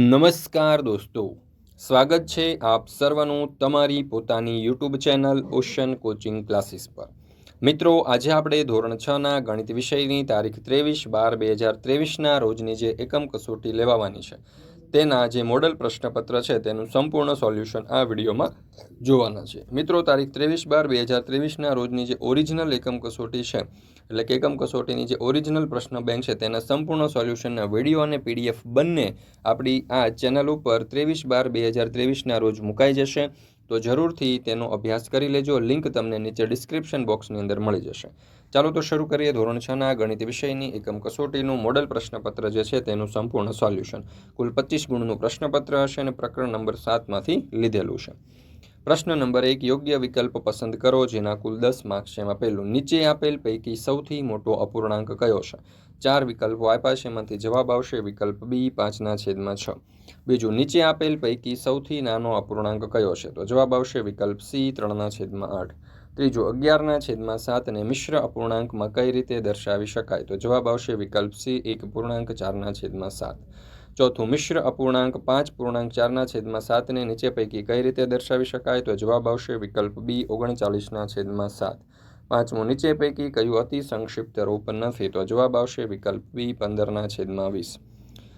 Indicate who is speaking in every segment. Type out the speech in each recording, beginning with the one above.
Speaker 1: નમસ્કાર દોસ્તો. સ્વાગત છે આપ સર્વનું તમારી પોતાની YouTube channel Ocean coaching classes પર. મિત્રો, આજે આપણે ધોરણ છ ના ગણિત વિષયની તારીખ ત્રેવીસ બાર બે હજાર ત્રેવીસના રોજની જે એકમ કસોટી લેવાવાની છે. તેના જે મોડલ પ્રશ્નપત્ર છે તેનું સંપૂર્ણ સોલ્યુશન આ વિડીયોમાં જોવાના છે. મિત્રો, તારીખ ત્રેવીસ બાર બે હજાર ત્રેવીસના રોજની જે ઓરિજિનલ એકમ કસોટી છે, એટલે કે એકમ કસોટીની જે ઓરિજિનલ પ્રશ્ન બેંક છે તેના સંપૂર્ણ સોલ્યુશનના વીડિયો અને પીડીએફ બંને આપણી આ ચેનલ ઉપર ત્રેવીસ બાર બે હજાર ત્રેવીસના રોજ મુકાઈ જશે. તો જરૂરથી તેનો અભ્યાસ કરી લેજો. લિંક તમને નીચે ડિસ્ક્રિપ્શન બોક્સની અંદર મળી જશે. ચાલો તો શરૂ કરીએ ધોરણ છના ગણિત વિષયની. એકમ કસોટીનું મોડલ પ્રશ્નપત્ર જે છે તેનું સંપૂર્ણ સોલ્યુશન. કુલ પચીસ ગુણનું પ્રશ્નપત્ર હશે અને પ્રકરણ નંબર સાતમાંથી લીધેલું છે. પ્રશ્ન નંબર એક, યોગ્ય વિકલ્પ પસંદ કરો, જેના કુલ દસ માર્ક્સ છે એમાં પહેલું નીચે આપેલ, પૈકી સૌથી મોટો અપૂર્ણાંક કયો છે? ચાર વિકલ્પો આપ્યા છે, એમાંથી જવાબ આવશે વિકલ્પ બી, પાંચના છેદમાં છ. બીજું, નીચે આપેલ, પૈકી સૌથી નાનો અપૂર્ણાંક કયો છે? તો જવાબ આવશે વિકલ્પ સી, ત્રણના છેદમાં આઠ. ત્રીજું, અગિયારના છેદમાં સાતને મિશ્ર અપૂર્ણાંકમાં કઈ રીતે દર્શાવી શકાય? તો જવાબ આવશે વિકલ્પ સી, એક પૂર્ણાંક, ચારના છેદમાં સાત. ચોથું મિશ્ર અપૂર્ણાંક, પાંચ પૂર્ણાંક, ચારના છેદમાં સાતને નીચે પૈકી કઈ રીતે દર્શાવી શકાય? તો જવાબ આવશે વિકલ્પ બી, ઓગણચાલીસના છેદમાં સાત. પાંચમું, નીચે પૈકી કયું અતિ સંક્ષિપ્ત રૂપ નથી? તો જવાબ આવશે વિકલ્પ બી, પંદરના છેદમાં વીસ.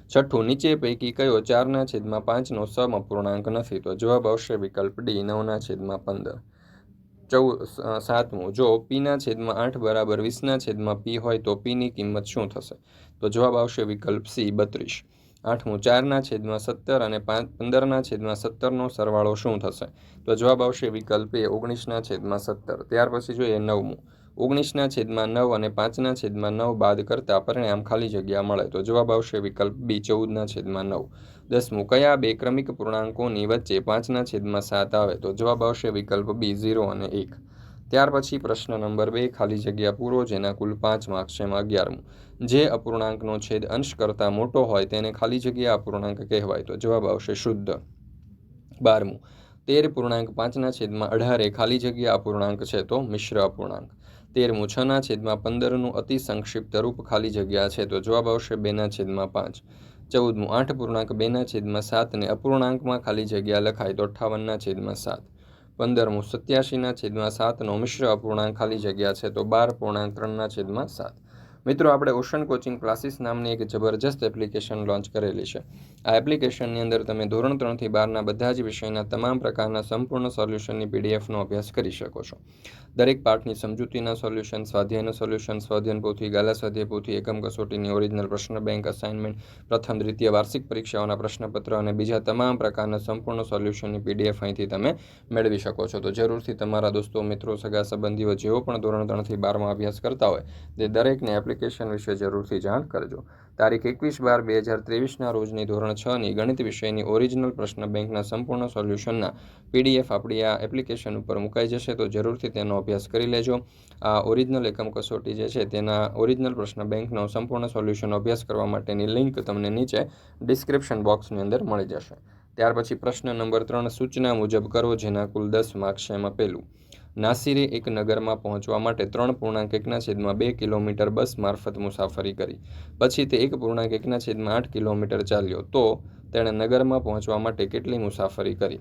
Speaker 1: છઠ્ઠું, નીચે પૈકી કયો ચારના છેદમાં પાંચનો સમ અપૂર્ણાંક નથી? તો જવાબ આવશે વિકલ્પ ડી, નવના છેદમાં પંદર. ચૌ સાતમું, જો પીના છેદમાં આઠ બરાબર વીસના છેદમાં પી હોય તો પીની કિંમત શું થશે? તો જવાબ આવશે વિકલ્પ સી, બત્રીસ. આઠમું, ચારના છેદમાં સત્તર અને પાંચ, પંદરના છેદમાં સત્તરનો સરવાળો શું થશે? તો જવાબ આવશે વિકલ્પ એ ઓગણીસના છેદમાં સત્તર. ત્યાર પછી જોઈએ નવમું. ઓગણીસના છેદમાં નવ અને પાંચના છેદમાં નવ બાદ કરતાં પરિણામ ખાલી જગ્યા મળે. તો જવાબ આવશે વિકલ્પ બી, ચૌદના છેદમાં નવ. દસમું, કયા બે ક્રમિક પૂર્ણાંકોની વચ્ચે પાંચના છેદમાં સાત આવે? તો જવાબ આવશે વિકલ્પ બી, ઝીરો અને એક. ત્યાર પછી પ્રશ્ન નંબર બે, ખાલી જગ્યા પૂરો જેના કુલ પાંચ માર્ક્સ છે એમાં અગિયારમું. જે અપૂર્ણાંકનો છેદ અંશ કરતાં મોટો હોય તેને ખાલી જગ્યા અપૂર્ણાંક કહેવાય તો જવાબ આવશે શુદ્ધ. બારમું, તેર પૂર્ણાંક પાંચના છેદમાં અઢારે ખાલી જગ્યા અપૂર્ણાંક છે તો મિશ્ર અપૂર્ણાંક. તેરમું, છના છેદમાં પંદરનું અતિ સંક્ષિપ્ત રૂપ ખાલી જગ્યા છે તો જવાબ આવશે બેના છેદમાં પાંચ. ચૌદમું, આઠ પૂર્ણાંક બેના છેદમાં સાતને અપૂર્ણાંકમાં ખાલી જગ્યા લખાય તો અઠ્ઠાવનના છેદમાં સાત. પંદરમું સત્યાસીના છેદમાં સાતનો મિશ્ર અપૂર્ણાંક ખાલી જગ્યા છે તો બાર પૂર્ણાંક ત્રણના છેદમાં સાત. મિત્રો, આપણે ઓશન કોચિંગ ક્લાસીસ નામની એક જબરજસ્ત એપ્લિકેશન લોન્ચ કરેલી છે. આ એપ્લિકેશનની અંદર તમે ધોરણ ત્રણથી બારના બધા જ વિષયના તમામ પ્રકારના સંપૂર્ણ સોલ્યુશનની પીડીએફનો અભ્યાસ કરી શકો છો. દરેક પાઠની સમજૂતીના સોલ્યુશન સ્વાધ્યાયનું સોલ્યુશન સ્વાધ્યન પોથી, ગાલા સ્વાધ્યાય પોથી, એકમ કસોટીની ઓરિજિનલ પ્રશ્ન બેંક અસાઇનમેન્ટ પ્રથમ દ્વિતીય વાર્ષિક પરીક્ષાઓના પ્રશ્નપત્ર અને બીજા તમામ પ્રકારના સંપૂર્ણ સોલ્યુશનની પીડીએફ અહીંથી તમે મેળવી શકો છો. તો જરૂરથી તમારા દોસ્તો, મિત્રો, સગા સંબંધીઓ જેઓ પણ ધોરણ ત્રણથી બારમાં અભ્યાસ કરતા હોય, તે દરેકને એપ્લિકેશન વિશે જરૂરથી જાણ કરજો. તારીખ એકવીસ બાર બે હજાર ત્રેવીસના રોજની ધોરણ છની ગણિત વિષયની ઓરિજિનલ પ્રશ્ન બેંકના સંપૂર્ણ સોલ્યુશનના પીડીએફ આપણી આ એપ્લિકેશન ઉપર મુકાઈ જશે, તો જરૂરથી તેનો અભ્યાસ કરી લેજો. આ ઓરિજિનલ એકમ કસોટી જે છે, તેના ઓરિજિનલ પ્રશ્ન બેંકનો સંપૂર્ણ સોલ્યુશન અભ્યાસ કરવા માટેની લિંક તમને નીચે ડિસ્ક્રિપ્શન બોક્સની અંદર મળી જશે. ત્યાર પછી પ્રશ્ન નંબર ત્રણ સૂચના મુજબ કરો જેના કુલ દસ માર્ક્સ છે એમાં પહેલું નાસિરે એક નગરમાં પહોંચવા માટે ત્રણ પૂર્ણાંક એકના છેદમાં બે કિલોમીટર બસ મારફત મુસાફરી કરી. પછી તે એક પૂર્ણાંક એકના છેદમાં આઠ કિલોમીટર ચાલ્યો. તો તેણે નગરમાં પહોંચવા માટે કેટલી મુસાફરી કરી?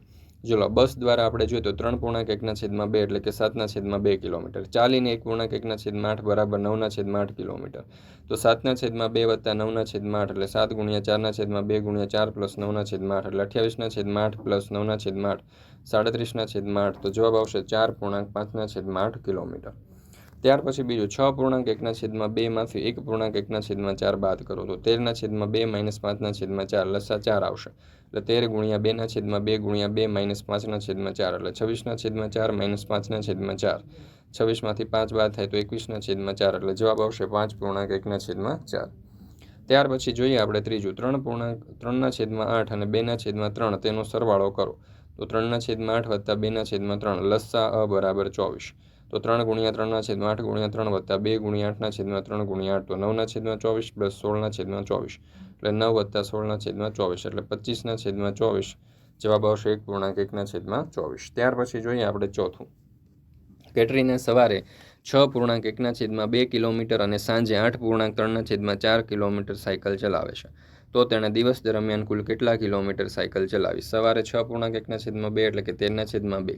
Speaker 1: ચલો બસ દ્વારા આપણે જોઈએ તો ત્રણ પૂર્ણાંક એકના છેદમાં બે એટલે કે સાતના છેદમાં બે કિલોમીટર. ચાલીને એક પૂર્ણાંક એકના છેદમાં આઠ બરાબર નવના છેદમાં આઠ કિલોમીટર. તો સાતના છેદમાં બે વત્તા નવના છેદમાં આઠ એટલે સાત ગુણ્યા ચારના છેદમાં બે ગુણ્યા ચાર પ્લસ નવના છેદમાં આઠ એટલે અઠ્યાવીસના છેદમાં આઠ પ્લસ નવના છેદમાં આઠ. સાડત્રીસના છેદમાં આઠ. તો જવાબ આવશે ચાર પૂર્ણાંક પાંચના છેદમાં આઠ કિલોમીટર. ત્યાર પછી બીજું છ પૂર્ણાંક એકના છેદમાં બેમાંથી એક પૂર્ણાંક એકના છેદમાં ચાર બાદ કરો તો તેરના છેદમાં બે માઇનસ પાંચના છેદમાં ચાર લસા ચાર આવશે. એટલે તેર ગુણ્યા બેના છેદમાં બે ગુણ્યા બે માઇનસ પાંચના છેદમાં ચાર એટલે છવ્વીસના છેદમાં ચાર માઇનસ પાંચના છેદમાં ચાર. છવ્વીસમાંથી પાંચ બાદ થાય તો એકવીસના છેદમાં ચાર એટલે જવાબ આવશે પાંચ પૂર્ણાંક એકના છેદમાં ચાર. ત્યાર પછી જોઈએ આપણે ત્રીજું, ત્રણ પૂર્ણાંક, ત્રણના છેદમાં આઠ અને બેના છેદમાં ત્રણ તેનો સરવાળો કરો. તો ત્રણના છેદમાં આઠ વત્તા બેના છેદમાં ત્રણ લસ્સા અ બરાબર ચોવીસ. તો ત્રણ ગુણ્યા ત્રણના છેદમાં આઠ ગુણ્યા ત્રણ વત્તા બે ગુણ્યા આઠના છેદમાં ત્રણ ગુણ્યા આઠ, તો નવના છેદમાં ચોવીસ પ્લસ સોળના છેદમાં ચોવીસ. એટલે નવ વત્તા સોળના છેદમાં ચોવીસ, એટલે પચીસના છેદમાં ચોવીસ, જવાબ આવશે એક પૂર્ણાંક એકના છેદમાં ચોવીસ. ત્યાર પછી જોઈએ આપણે ચોથું. કેટરીને સવારે છ પૂર્ણાંક એકના છેદમાં બે કિલોમીટર અને સાંજે આઠ પૂર્ણાંક ત્રણના છેદમાં ચાર કિલોમીટર સાયકલ ચલાવે છે. તો તેણે દિવસ દરમિયાન કુલ કેટલા કિલોમીટર સાયકલ ચલાવી? સવારે છ પૂર્ણાંક એકના છેદમાં બે એટલે કે તેરના છેદમાં બે.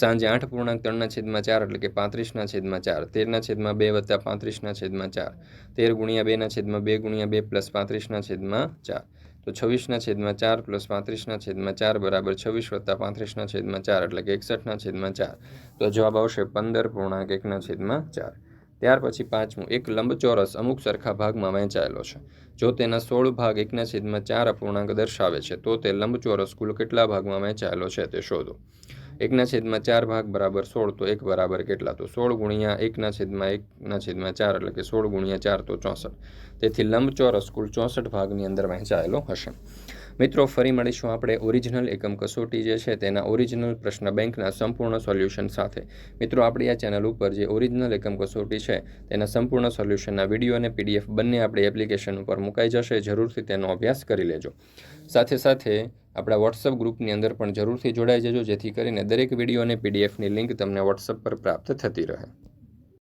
Speaker 1: સાંજે આઠ પૂર્ણાંક ત્રણના છેદમાં ચાર એટલે કે પાંત્રીસના છેદમાં ચાર. તેરના છેદમાં બે વત્તા પાંત્રીસના છેદમાં ચાર. તેર ગુણ્યા બેના છેદમાં બે ગુણ્યા બે પ્લસ પાંત્રીસના છેદમાં ચાર. તો છવ્વીસના છેદમાં ચાર પ્લસ પાંત્રીસના છેદમાં ચાર બરાબર છવ્વીસ વત્તા પાંત્રીસના છેદમાં ચાર એટલે કે એકસઠના છેદમાં ચાર. તો જવાબ આવશે પંદર પૂર્ણાંક એકના છેદમાં ચાર. ત્યાર પછી પાંચમું, એક લંબચોરસ અમુક સરખા ભાગમાં વહેંચાયેલો છે. જો તેના સોળ ભાગ એકના છેદમાં ચાર અપૂર્ણાંક દર્શાવે છે, તો તે લંબચોરસ કુલ કેટલા ભાગમાં વહેંચાયેલો છે તે શોધો. એકના છેદમાં ચાર ભાગ બરાબર સોળ, તો એક બરાબર કેટલા? તો સોળ ગુણ્યા એકના છેદમાં એકના છેદમાં ચાર, એટલે કે સોળ ગુણ્યા ચાર, તો ચોસઠ. તેથી લંબચોરસ કુલ ચોસઠ ભાગની અંદર વહેંચાયેલો હશે. મિત્રો, ફરી મળીશું આપણે ઓરિજિનલ એકમ કસોટી જે છે તેના ઓરિજિનલ પ્રશ્ન બેંકના સંપૂર્ણ સોલ્યુશન સાથે. મિત્રો, આપણી આ ચેનલ ઉપર જે ઓરિજિનલ એકમ કસોટી છે તેના સંપૂર્ણ સોલ્યુશનના વીડિયો અને પીડીએફ બંને આપણી એપ્લિકેશન ઉપર મુકાઈ જશે. જરૂરથી તેનો અભ્યાસ કરી લેજો. સાથે સાથે આપણા વોટ્સઅપ ગ્રુપની અંદર પણ જરૂરથી જોડાઈ જજો, જેથી કરીને દરેક વીડિયો અને પીડીએફની લિંક તમને વોટ્સઅપ પર પ્રાપ્ત થતી રહે.